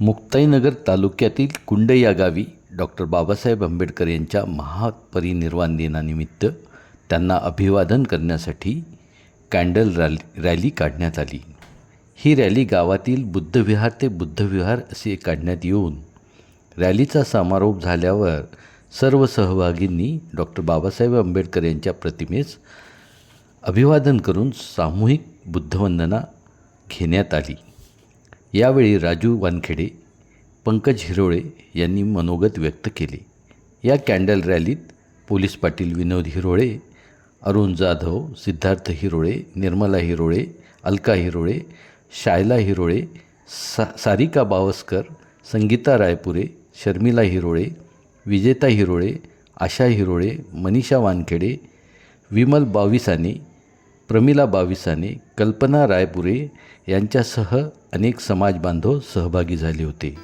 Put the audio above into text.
मुक्ताईनगर तालुक्यातील कुंड या गावी डॉक्टर बाबासाहेब आंबेडकर यांच्या महापरिनिर्वाण दिनानिमित्त त्यांना अभिवादन करण्यासाठी कॅन्डल रॅली रॅली काढण्यात आली. ही रॅली गावातील बुद्धविहार ते बुद्धविहार असे काढण्यात येऊन रॅलीचा समारोप झाल्यावर सर्व सहभागींनी डॉक्टर बाबासाहेब आंबेडकर यांच्या प्रतिमेस अभिवादन करून सामूहिक बुद्धवंदना घेण्यात आली. यावेळी राजू वानखेडे पंकज हिरोळे यांनी मनोगत व्यक्त केले. या कॅन्डल रॅलीत पोलीस पाटील विनोद हिरोळे अरुण जाधव सिद्धार्थ हिरोळे निर्मला हिरोळे अलका हिरोळे शायला हिरोळे सा सारिका बावस्कर संगीता रायपुरे शर्मिला हिरोळे विजेता हिरोळे आशा हिरोळे मनीषा वानखेडे विमल बाविसाने प्रमिला बाविसाने कल्पना रायपुरे यांच्यासह अनेक समाजबांधव सहभागी झाले होते.